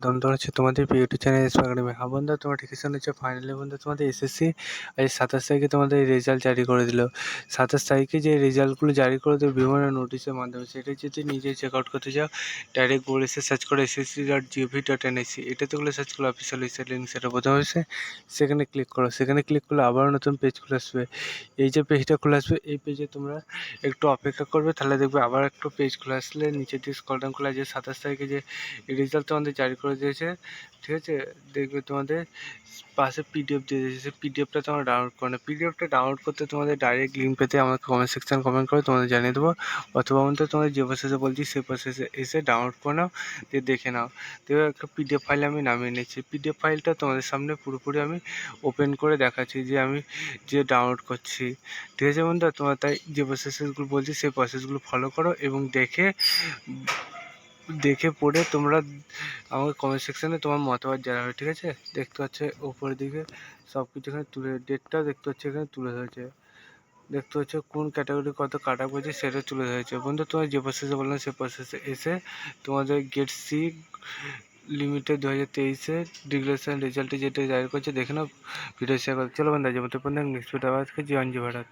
দমদম হচ্ছে তোমাদের YouTube channel academy হ্যাঁ বন্ধু, তোমার ঠিক হচ্ছে ফাইনালি বন্ধু, তোমাদের এসএসসি আজ সাতাশ তারিখে তোমাদের রেজাল্ট জারি করে দিল। সাতাশ তারিখে যে রেজাল্টগুলো জারি করে দেবে বিভিন্ন নোটিশের মাধ্যমে সেটা যদি নিজে চেক আউট করতে চাও ডাইরেক্ট গুগল এসে সার্চ করে SSC dot GOV dot NIC এটাতে গুলো সার্চ করলে অফিসিয়াল ওয়েবসাইট লিঙ্ক সেটা প্রথমে এসে সেখানে ক্লিক করো। সেখানে ক্লিক করলে আবারও নতুন পেজ খুলে আসবে। এই যে পেজটা খুলে আসবে, এই পেজে তোমরা একটু অপেক্ষা করবে, তাহলে দেখবে আবার একটু পেজ খুলে আসলে নিচে দিয়ে স্কল ডাউন করলে যে সাতাশ তারিখে যে রেজাল্ট তোমাদের জারি করে দিয়েছে। ঠিক আছে? দেখবে তোমাদের পাশে পিডিএফ দিয়ে দিয়েছে। সেই পিডিএফটা তোমরা ডাউনলোড করো না। পিডিএফটা ডাউনলোড করতে তোমাদের ডাইরেক্ট লিঙ্ক পেতে আমাকে কমেন্ট সেকশন কমেন্ট করে তোমাদের জানিয়ে দেবো। অথবা আমি তো তোমাদের যে প্রসেসে বলছি সেই প্রসেসে এসে ডাউনলোড করে নাও, দিয়ে দেখে নাও। দেখবে একটা পিডিএফ ফাইল আমি নামিয়ে নিচ্ছি পিডিএফ ফাইলটা তোমাদের সামনে পুরোপুরি আমি ওপেন করে দেখাচ্ছি যে আমি যে ডাউনলোড করছি। ঠিক আছে বন্ধু তোমার তাই যে প্রসেসগুলো বলছি সেই প্রসেসগুলো ফলো করো এবং দেখে দেখে পড়ে তোমরা আমাকে কমেন্ট সেকশানে তোমার মতামত জানাবে, ঠিক আছে? দেখতে পাচ্ছ ওপরের দিকে সব কিছু এখানে তুলে ডেটটাও দেখতে পাচ্ছ এখানে তুলে ধরেছে। দেখতে পাচ্ছ কোন ক্যাটাগরি কত কাটা পড়েছে সেটা তুলে ধরেছে। বন্ধু, তোমার যে প্রসেসে বললাম, সে প্রসেসে এসে তোমাদের গেট সি লিমিটেড দু হাজার তেইশে ডিগ্রেশন রেজাল্টে যেটা জারি করছে, দেখে নাও ভিডিও শেয়ার করো। চলো বন্ধু যে মতো নেক্সট ভিডিও আজকে জীবন জি ভারত।